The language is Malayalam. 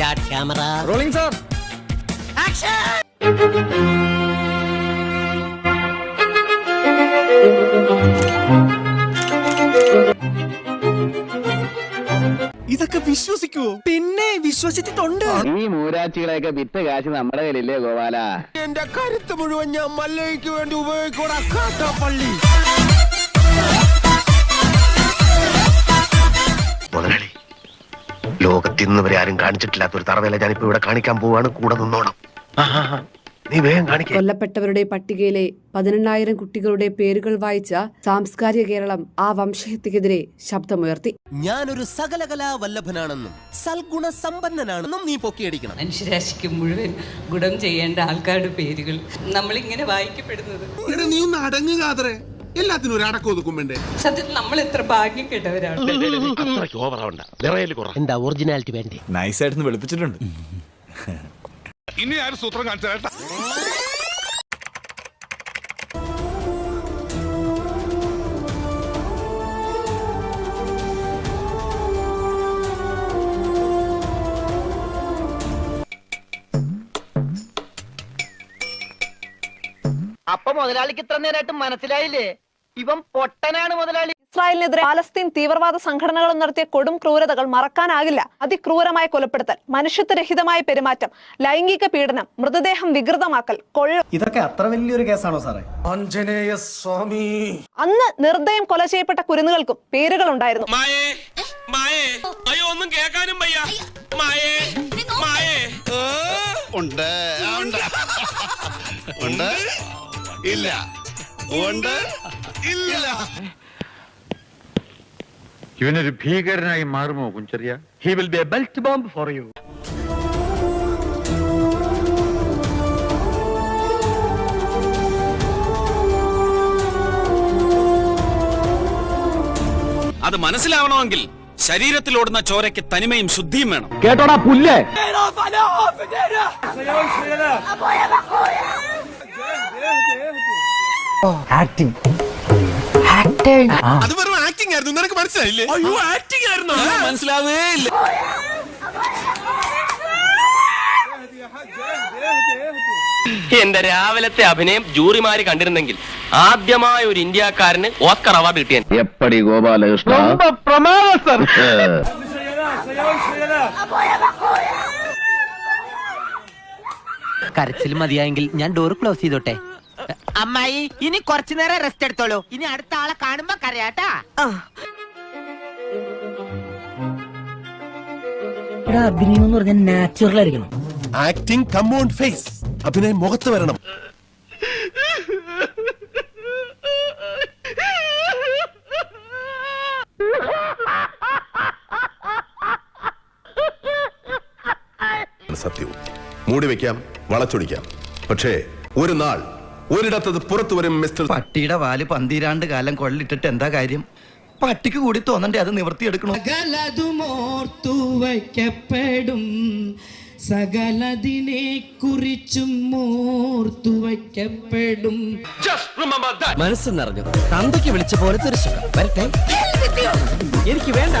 സ്റ്റാർട്ട് ക്യാമറ റോളിംഗ് സാർ ഇതൊക്കെ വിശ്വസിക്കുവോ? പിന്നെ വിശ്വസിച്ചിട്ടുണ്ട്. ഈ മൂരാച്ചികളെയൊക്കെ വിത്ത് കാശ് നമ്മുടെ കയ്യിലില്ലേ ഗോപാല? എന്റെ കരുത്ത് മുഴുവൻ ഞാൻ മല്ലയ്ക്ക് വേണ്ടി ഉപയോഗിക്കൂടാ പള്ളി ലോകത്തിൽ നിന്ന് വരെ ആരും കാണിച്ചിട്ടില്ലാത്ത ഒരു തറവേല ഞാനിപ്പോ ഇവിടെ കാണിക്കാൻ പോവാണ്. കൂടെ നിന്നോണം. ആഹാ, നീ വേഗം കാണിക്കേ. കൊല്ലപ്പെട്ടവരുടെ പട്ടികയിലെ പതിനെണ്ണായിരം കുട്ടികളുടെ പേരുകൾ വായിച്ച സാംസ്കാരിക കേരളം ആ വംശഹത്യക്കെതിരെ ശബ്ദമുയർത്തി. ഞാനൊരു സകലകലാ വല്ലഭനാണെന്നും സൽഗുണ സമ്പന്നനാണെന്നും നീ പൊക്കിയടിക്കണം. മനുഷ്യരാശിക്ക് മുഴുവൻ ഗുണം ചെയ്യേണ്ട ആൾക്കാരുടെ പേരുകൾ നമ്മളിങ്ങനെ വായിക്കപ്പെടുന്നത്. നീ ഒന്ന് അടങ്ങുകാതറെ എല്ലാത്തിനും ഒരു അടക്കം ഒതുക്കും വേണ്ടേ? സത്യത്തിൽ നമ്മൾ എത്ര ഭാഗ്യം കേട്ടവരാണ്. എന്താ ഒറിജിനാലിറ്റി വേണ്ടേ? നൈസായിട്ട് വെളുപ്പിച്ചിട്ടുണ്ട്. ഇനി ആരും സൂത്രം കാണിച്ചാ? അപ്പൊ മുതലാളിക്ക് ഇത്ര നേരമായിട്ട് മനസ്സിലായില്ലേ? ഇവൻ പൊട്ടനാണ് മുതലാളി. ഇസ്രായേലിനെതിരെ പാലസ്തീൻ തീവ്രവാദ സംഘടനകളും നടത്തിയ കൊടും ക്രൂരതകൾ മറക്കാനാകില്ല. അതിക്രൂരമായ കൊലപ്പെടുത്തൽ മനുഷ്യത്വരഹിതമായ പെരുമാറ്റം ലൈംഗിക പീഡനം മൃതദേഹം വികൃതമാക്കൽ കൊള്ള ഇതൊക്കെ അത്ര വലിയൊരു കേസാണോ സാറേ? ആഞ്ജനേയ സ്വാമി. അന്ന് നിർദ്ദയം കൊല ചെയ്യപ്പെട്ട കുരുന്നുകൾക്കും പേരുകൾ ഉണ്ടായിരുന്നു മായേ മായേ അയ്യോ ഒന്നും കേൾക്കാനും വയ്യ. മായേ മായേ. ഉണ്ട്. ഉണ്ട്. ഉണ്ട്. ഇല്ല. ഉണ്ട്. ഇല്ല. ഇവനൊരു ഭീകരനായി മാറുമോ Kuncheriya? He will be a belt bomb for you അത് മനസ്സിലാവണമെങ്കിൽ ശരീരത്തിലോടുന്ന ചോരയ്ക്ക് തനിമയും ശുദ്ധിയും വേണം. കേട്ടോടാ പുല്ലേ? അത് വെറും ആക്ടിംഗ് ആയിരുന്നു. നിനക്ക് മനസ്സിലായില്ലേ? അയ്യോ ആക്ടിംഗ് ആയിരുന്നു? മനസ്സിലാവേ ഇല്ല. എന്റെ രാവിലത്തെ അഭിനയം ജൂറിമാര് കണ്ടിരുന്നെങ്കിൽ ആദ്യമായ ഒരു ഇന്ത്യക്കാരന് ഓസ്കർ അവാർഡ് കിട്ടിയ എപ്പടി ഗോപാലകൃഷ്ണ? കരച്ചിൽ മതിയായെങ്കിൽ ഞാൻ ഡോർ ക്ലോസ് ചെയ്തോട്ടെ? അമ്മായി ഇനി കുറച്ചു നേരം റെസ്റ്റ് എടുത്തോളൂ. ഇനി അടുത്ത ആളെ കാണുമ്പോ കരയാട്ടാ. അഭിനയം എന്ന് പറഞ്ഞാൽ നാച്ചുറൽ ആയിരിക്കണം. ആക്ടിംഗ് കമ്മോൺ ഫേസ് അഭിനയം മുഖത്ത് വരണം. സത്യവും. മൂടി വെക്കാം വളച്ചൊടിക്കാം. പക്ഷേ ഒരു നാൾ ഒരിടത്തത് പുറത്തു വരും മിസ്റ്റർ പട്ടിയുടെ വാൽ പന്തിരാണ്ട് കാലം കൊള്ളിട്ടിട്ട് എന്താ കാര്യം? പട്ടിക്ക് കൂടി തോന്നണ്ടേ അത് നിവർത്തിയെടുക്കണം? സകലതുമോർത്തു വയ്ക്കപ്പെടും. സകലതിനെ കുറിച്ചും ഓർത്തു വയ്ക്കപ്പെടും. മനസ്സ് നിറഞ്ഞു. തന്തയ്ക്ക് വിളിച്ച പോലത്തെ ഒരു സുഖം. വരട്ടെ. എനിക്ക് വേണ്ട.